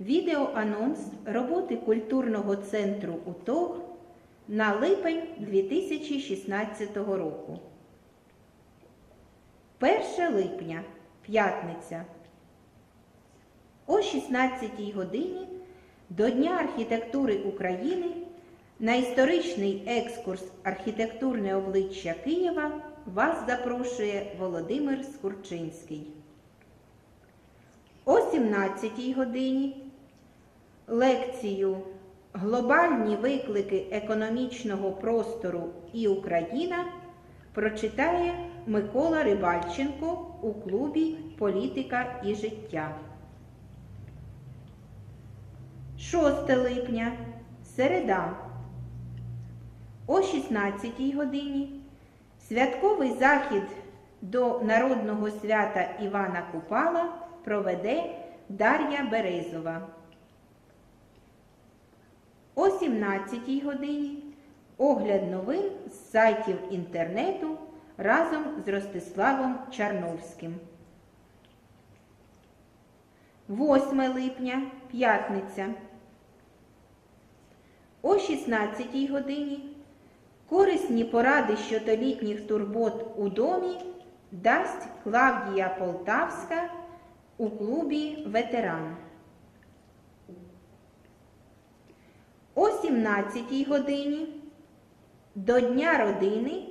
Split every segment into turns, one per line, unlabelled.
Відеоанонс роботи культурного центру УТОГ на липень 2016 року. 1 липня, п'ятниця. О 16 годині до Дня архітектури України на історичний екскурс Архітектурне обличчя Києва вас запрошує Володимир Скурчинський. О 17 годині лекцію Глобальні виклики економічного простору і Україна прочитає Микола Рибальченко у клубі Політика і життя. 6 липня середа. О 16 годині святковий захід до народного свята Івана Купала проведе Дар'я Березова. О 17 годині огляд новин з сайтів інтернету разом з Ростиславом Чарновським. 8 липня п'ятниця. О 16 годині корисні поради щодо літніх турбот у домі дасть Клавдія Полтавська у клубі Ветеран. О 17 годині до Дня родини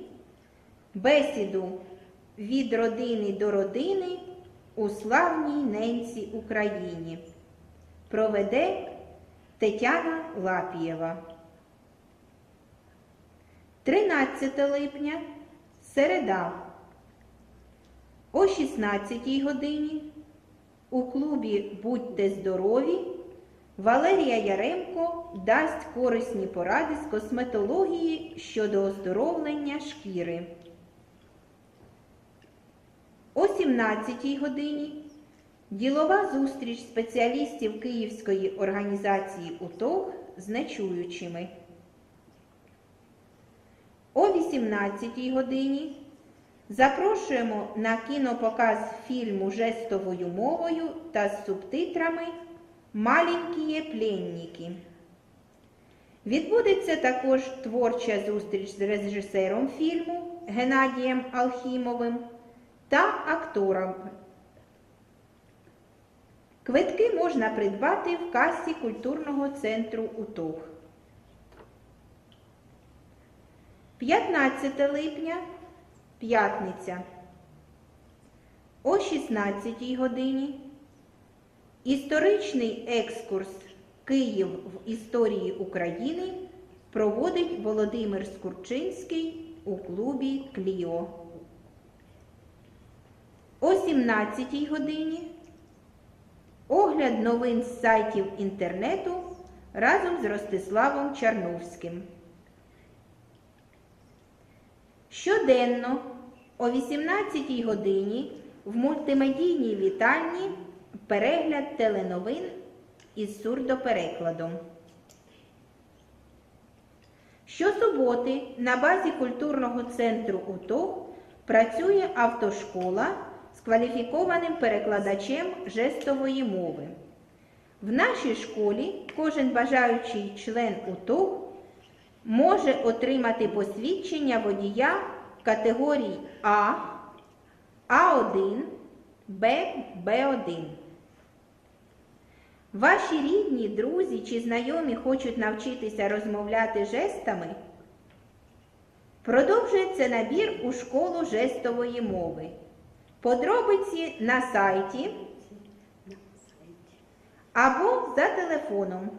бесіду від родини до родини у славній ненці Україні проведе Тетяна Лапієва. 13 липня середа. О 16 годині у клубі Будьте здорові Валерія Яремко дасть корисні поради з косметології щодо оздоровлення шкіри. О 17 годині ділова зустріч спеціалістів Київської організації УТОГ з нечуючими. О 18 годині запрошуємо на кінопоказ фільму жестовою мовою та з субтитрами Маленькі пленники. Відбудеться також творча зустріч з режисером фільму Геннадієм Алхімовим та актором. Квитки можна придбати в касі культурного центру УТОГ. 15 липня п'ятниця. О 16 годині історичний екскурс Київ в історії України проводить Володимир Скурчинський у клубі Кліо. О 17 годині огляд новин з сайтів інтернету разом з Ростиславом Чарновським. Щоденно о 18 годині в мультимедійній вітальні перегляд теленовин із сурдоперекладом. Щосуботи на базі культурного центру УТОГ працює автошкола з кваліфікованим перекладачем жестової мови. В нашій школі кожен бажаючий член УТОГ може отримати посвідчення водія категорій А, А1, Б, Б1. Ваші рідні, друзі чи знайомі хочуть навчитися розмовляти жестами? Продовжується набір у школу жестової мови. Подробиці на сайті або за телефоном